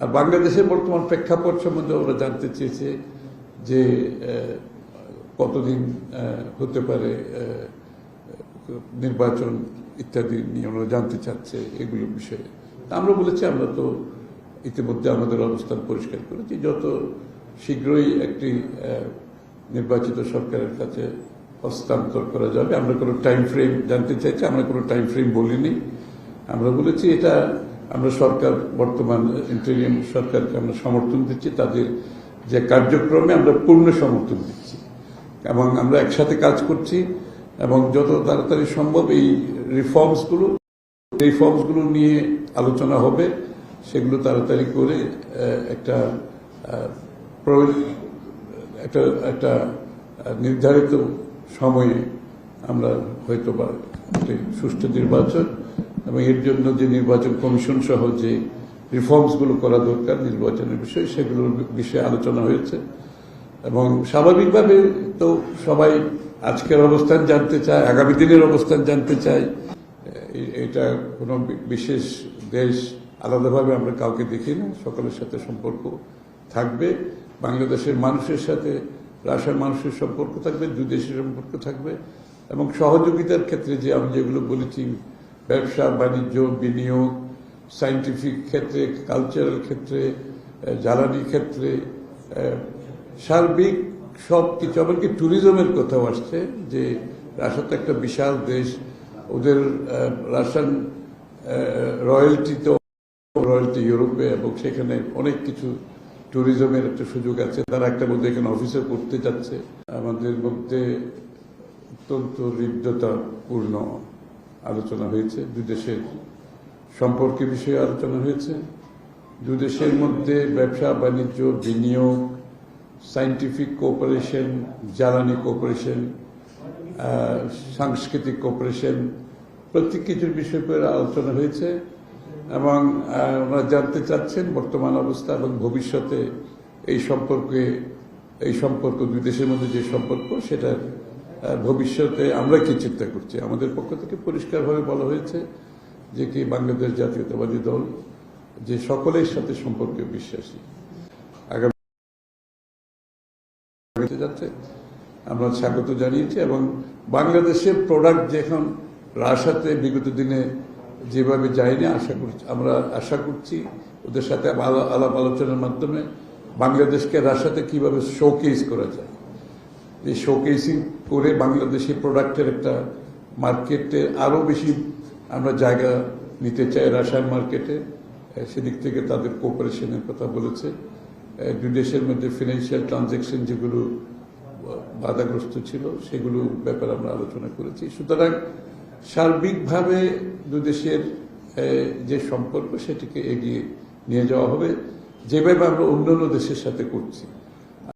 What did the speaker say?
আর বাংলাদেশের বর্তমান প্রেক্ষাপট সম্বন্ধে ওরা জানতে চেয়েছে যে কতদিন হতে পারে নির্বাচন ইত্যাদি নিয়ে ওরা জানতে চাচ্ছে এগুলো বিষয়ে। আমরা বলেছি, আমরা তো ইতিমধ্যে আমাদের অবস্থান পরিষ্কার করেছি। যত শীঘ্রই একটি নির্বাচিত সরকারের কাছে হস্তান্তর করা যাবে, আমরা কোনো টাইম ফ্রেম জানতে চাইছি, আমরা কোনো টাইম ফ্রেম বলিনি। আমরা বলেছি, এটা আমরা সরকার, বর্তমান ইন্টেরিয়াম সরকারকে আমরা সমর্থন দিচ্ছি, তাদের যে কার্যক্রমে আমরা পূর্ণ সমর্থন দিচ্ছি। এবং আমরা একসাথে কাজ করছি, এবং যত তাড়াতাড়ি সম্ভব এই রিফর্মসগুলো রিফর্মসগুলো নিয়ে আলোচনা হবে, সেগুলো তাড়াতাড়ি করে একটা একটা একটা নির্ধারিত সময়ে আমরা হয়তো বা সুষ্ঠু নির্বাচন এবং এর জন্য যে নির্বাচন কমিশন সহ যে রিফর্মসগুলো করা দরকার, নির্বাচনের বিষয়ে, সেগুলোর বিষয়ে আলোচনা হয়েছে। এবং স্বাভাবিকভাবে তো সবাই আজকের অবস্থান জানতে চায়, আগামী দিনের অবস্থান জানতে চায়। এটা কোনো বিশেষ দেশ আলাদাভাবে আমরা কাউকে দেখি না। সকলের সাথে সম্পর্ক থাকবে। বাংলাদেশের মানুষের সাথে, রাশিয়ার মানুষের সম্পর্ক থাকবে, দুই দেশের সম্পর্ক থাকবে। এবং সহযোগিতার ক্ষেত্রে যে আমি যেগুলো বলেছি ব্যবসা, বাণিজ্য, বিনিয়োগ সায়েন্টিফিক ক্ষেত্রে কালচারাল ক্ষেত্রে জ্বালানি ক্ষেত্রে সার্বিক সব কিছু, এমনকি ট্যুরিজমের কথাও আসছে যে রাশিয়া তো একটা বিশাল দেশ, ওদের রাশিয়ান রয়্যালটি তো রয়্যালটি ইউরোপে এবং সেখানে অনেক কিছু ট্যুরিজমের একটা সুযোগ আছে। তারা একটা মধ্যে এখানে অফিসে করতে যাচ্ছে। আমাদের মধ্যে অত্যন্ত হৃদ্যতাপূর্ণ। আলোচনা হয়েছে দুই দেশের সম্পর্কে বিষয়ে আলোচনা হয়েছে। দুই দেশের মধ্যে ব্যবসা, বাণিজ্য, বিনিয়োগ সায়েন্টিফিক কোঅপারেশন জ্বালানি কোঅপারেশন সাংস্কৃতিক কোঅপারেশন প্রত্যেক কিছুর বিষয় আলোচনা হয়েছে এবং ওনারা জানতে চাচ্ছেন বর্তমান অবস্থা এবং ভবিষ্যতে এই সম্পর্কে, এই সম্পর্ক দুই দেশের মধ্যে যে সম্পর্ক সেটা ভবিষ্যতে আমরা কি চিন্তা করছি? আমাদের পক্ষ থেকে পরিষ্কারভাবে বলা হয়েছে যে কি বাংলাদেশ জাতীয়তাবাদী দল যে সকলের সাথে সম্পর্কে বিশ্বাসী। আগামী যাচ্ছে। আমরা স্বাগত জানিয়েছি এবং বাংলাদেশের প্রোডাক্ট যখন রাশাতে বিগত দিনে যেভাবে যায়নি, আশা করছি আমরা আশা করছি ওদের সাথে আলা- আলাপ আলোচনার মাধ্যমে বাংলাদেশকে রাশাতে কীভাবে শোকেস করা যায়। এই শোকেসিং করে বাংলাদেশি প্রোডাক্টের একটা মার্কেটে আরও বেশি আমরা জায়গা নিতে চাই রাশিয়ান মার্কেটে সেদিক থেকে তাদের কোপারেশনের কথা বলেছে। দুই দেশের মধ্যে ফিনান্সিয়াল ট্রানজ্যাকশন যেগুলো বাধাগ্রস্ত ছিল, সেগুলো ব্যাপারে আমরা আলোচনা করেছি। সুতরাং সার্বিকভাবে দেশের যে সম্পর্ক, সেটিকে এগিয়ে নিয়ে যাওয়া হবে। যেভাবে আমরা অন্যান্য দেশের সাথে করছি।